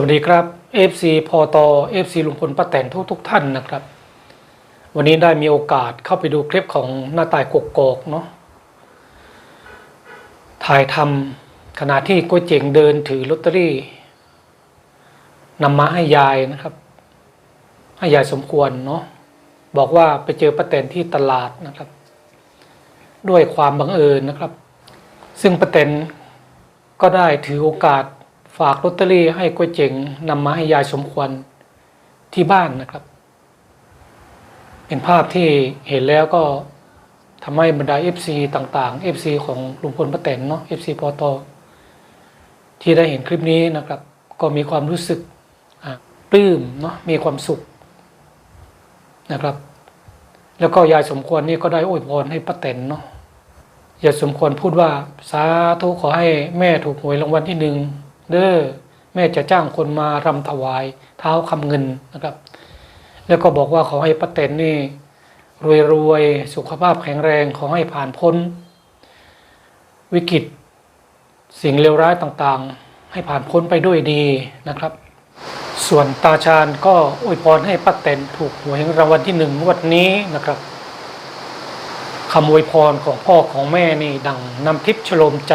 วัสดีครับ FC พอตอ FC ลุงพลป้าแตนทุกทุกท่านนะครับ วันนี้ได้มีโอกาสเข้าไปดูคลิปของหน้าตายกกอกเนาะถ่ายทำขณะที่ก๋วยเจ๋งเดินถือลอตเตอรี่นำมาให้ยายนะครับ ให้ยายสมควรเนาะบอกว่าไปเจอป้าแตนที่ตลาดนะครับ ด้วยความบังเอิญนะครับ ซึ่งป้าแตนก็ได้ถือโอกาส ฝากลอตเตอรี่ให้ก๋วยเจ๋งนำมาให้ยายสมควรที่บ้านนะครับ เป็นภาพที่เห็นแล้วก็ทำให้บรรดา FC ต่างๆ FC ของลุงพลป้าแตนเนาะ FC ปอตที่ได้เห็นคลิปนี้นะครับ ก็มีความรู้สึกปลื้มเนาะมีความสุขนะครับ แล้วก็ยายสมควรนี่ก็ได้อวยพรให้ป้าแตนเนาะย่าสมควรพูดว่าสาธุขอให้แม่ถูกหวยรางวัลที่หนึ่ง เด้อแม่จะจ้างคนมารำถวายเท้าคำเงินนะครับ แล้วก็บอกว่าขอให้ป้าเต็นนี่รวยรวยสุขภาพแข็งแรงขอให้ผ่านพ้น วิกฤตสิ่งเลวร้ายต่างๆ ให้ผ่านพ้นไปด้วยดีนะครับ ส่วนตาชาญก็อวยพรให้ป้าเต็นถูกหวยรางวัลที่หนึ่งงวันนี้นะครับคำอวยพรของพ่อของแม่นี่ดังนำทิพย์ชโลมใจ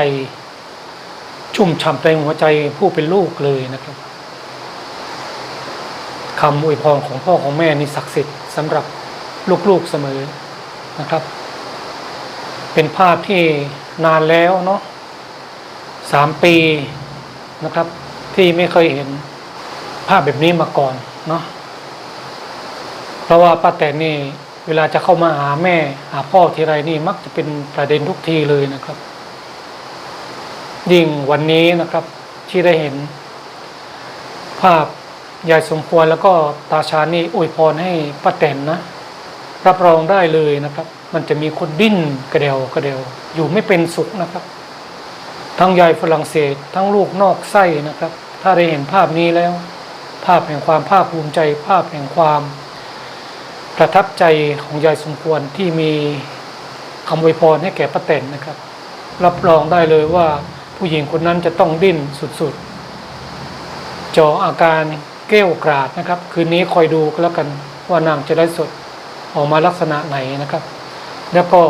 ชุ่มฉ่ำในหัวใจผู้เป็นลูกเลยนะครับคำอวยพรของพ่อของแม่นี่ศักดิ์สิทธิ์สำหรับลูกๆเสมอนะครับ เป็นภาพที่นานแล้วเนาะสามปีนะครับ ที่ไม่เคยเห็นภาพแบบนี้มาก่อนเนาะเพราะว่าป้าแตนนี่เวลาจะเข้ามาหาแม่หาพ่อทีไรนี่มักจะเป็นประเด็นทุกทีเลยนะครับ ยิ่งวันนี้นะครับที่ได้เห็น ภาพยายสมควรแล้วก็ตาชานี่อวยพรให้ป้าแตนนะ รับรองได้เลยนะครับ มันจะมีคนดิ้นกระเดวกระเดวอยู่ไม่เป็นสุขนะครับ ทั้งยายฝรั่งเศส ทั้งลูกนอกไส้นะครับ ถ้าได้เห็นภาพนี้แล้ว ภาพแห่งความภาคภูมิใจ ภาพแห่งความ ประทับใจของยายสมควรที่มีคำอวยพรให้แก่ป้าแตนนะครับ รับรองได้เลยว่า ผู้หญิงคนนั้นจะต้องดิ้นสุดๆจออาการเกลี้ยวกราดนะครับ คืนนี้คอยดูก็แล้วกันว่านางจะได้สดออกมาลักษณะไหนนะครับ แล้วก็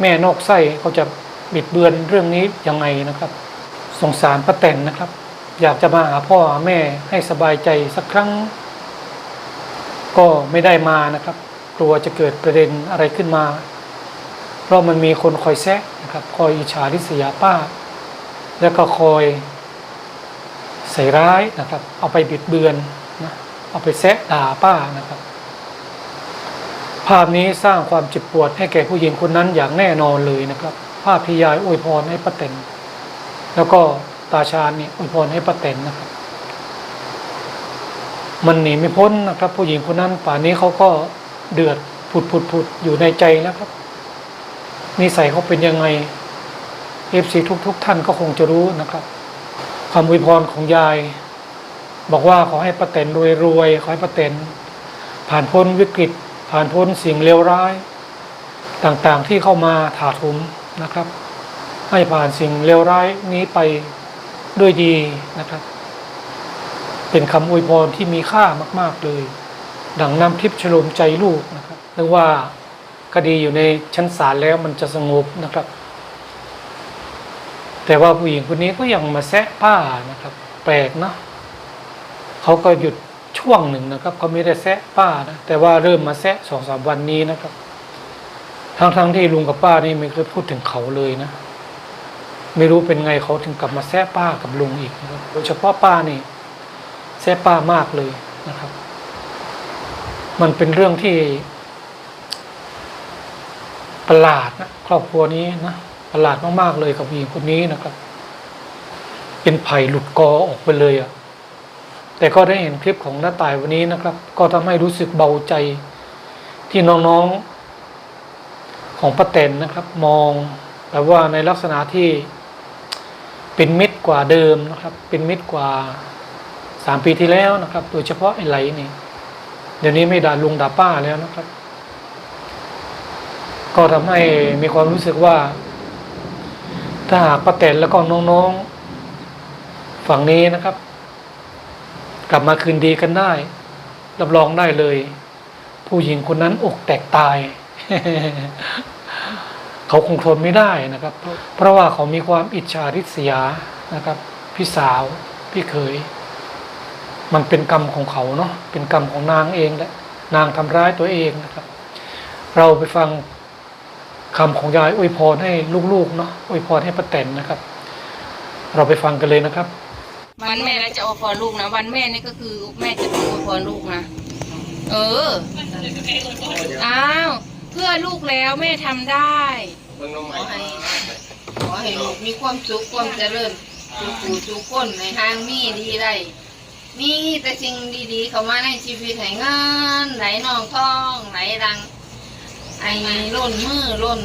แม่นอกไส้เขาจะบิดเบือนเรื่องนี้ยังไงนะครับ สงสารป้าแตนนะครับ อยากจะมาหาพ่อหาแม่ให้สบายใจสักครั้ง ก็ไม่ได้มานะครับ กลัวจะเกิดประเด็นอะไรขึ้นมา เพราะมันมีคนคอยแซะนะครับ คอยอิจฉาริษยาป้า แล้วก็คอยใส่ร้ายนะครับ เอาไปบิดเบือนนะเอาไปแซะด่าป้านะครับ ภาพนี้สร้างความเจ็บปวดให้แก่ผู้หญิงคนนั้นอย่างแน่นอนเลยนะครับ ภาพที่ยายอวยพรให้ป้าเต็นแล้วก็ตาชาญนี่อวยพรให้ป้าเต็นนะครับ มันหนีไม่พ้นนะครับ ผู้หญิงคนนั้นป่านนี้เขาก็เดือดผุดผุดผุดอยู่ในใจแล้วครับนิสัยเขาเป็นยังไง เอฟซีทุกๆท่านก็คงจะรู้นะครับคำอวยพรของยาย บอกว่าขอให้ป้าเต็นรวยรวยๆขอให้ป้าเต็นผ่านพ้นวิกฤต ผ่านพ้นสิ่งเลวร้าย ต่างๆที่เข้ามาถาทุมนะครับ ให้ผ่านสิ่งเลวร้ายนี้ไปด้วยดีนะครับ เป็นคำอวยพรที่มีค่ามาก ๆเลย ดังน้ำทิพย์ชโลมใจลูกนะครับหรือว่าคดีอยู่ในชั้นศาลแล้วมันจะสงบนะครับ แต่ว่าผู้หญิงคนนี้ก็ยังมาแซะป้านะครับ แปลกเนาะเขาก็หยุดช่วงหนึ่งนะครับเขาไม่ได้แซะป้านะแต่ว่าเริ่มมาแซะสองสามวันนี้นะครับ ทั้งๆที่ลุงกับป้านี่ไม่เคยพูดถึงเขาเลยนะ ไม่รู้เป็นไงเขาถึงกลับมาแซะป้ากับลุงอีกนะครับโดยเฉพาะป้านี่แซ่บป้ามากเลยนะครับ มันเป็นเรื่องที่ประหลาดนะครอบครัวนี้นะ ประหลาดมากๆเลยกับผู้หญิงคนนี้นะครับ เป็นไผ่หลุดกอออกไปเลยอะ่ะแต่ก็ได้เห็นคลิปของน้าตายวันนี้นะครับ ก็ทำให้รู้สึกเบาใจที่น้องๆของป้าแตนนะครับ มองแบบว่าในลักษณะที่เป็นมิตรกว่าเดิมนะครับ เป็นมิตรกว่าสามปีที่แล้วนะครับ โดยเฉพาะไอ้ไหลนี่เดี๋ยวนี้ไม่ด่าลุงด่าป้าแล้วนะครับ ก็ทำให้มีความรู้สึกว่า ถ้าหากป้าแตนแล้วก็น้องๆ ฝั่งนี้นะครับ กลับมาคืนดีกันได้ รับรองได้เลย ผู้หญิงคนนั้นอกแตกตาย เขาคงทนไม่ได้นะครับ เพราะเพราะว่าเขามีความอิจฉาริษยานะครับ พี่สาว พี่เขยมันเป็นกรรมของเขาเนาะเป็นกรรมของนางเองแหละนางทำร้ายตัวเองนะครับ เราไปฟัง คำของยายอวยพรให้ลูกๆเนาะอวยพรให้ป้าแตนนะครับ เราไปฟังกันเลยนะครับ วันแม่เราจะอวยพรลูกนะ วันแม่นี่ก็คือแม่จะต้องอวยพรลูกนะ เออ อ้าว เพื่อลูกแล้วแม่ทำได้เบิ่งนมขใหม่อให้ขอให้ลูกมีความสุขความเจริญทุกผู้ทุกคนในทางมีดีได้มีแต่สิ่งดีๆ เข้ามาในชีวิตให้เงินไหลนองทองไหลรัง ไอ้ล้นมือล้น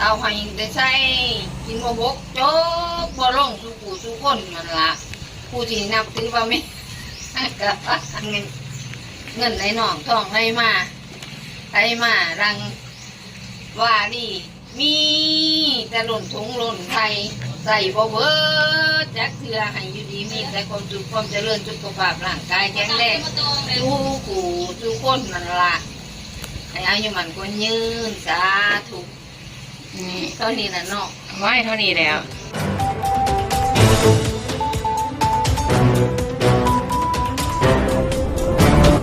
เอาให้ได้ใช้กินบ่บกจบบ่ลงทุกผู้ทุกคนมันละผู้ที่นับถือว่าไม่ก็เงินเงินไหลนองทองไหลมาไหลมารังว่านี่มีแต่หล่นถุงหล่นไทยใส่บ่เบิดจักเทือให้อยู่ดีมีแต่ความสุขความเจริญสุขภาพร่างกายแข็งแรงทุกผู้ทุกคนนั่นละ ให้อายุมันก็ยืนสาธุนี่เท่านี้นะเนาะไว้เท่านี้แล้วข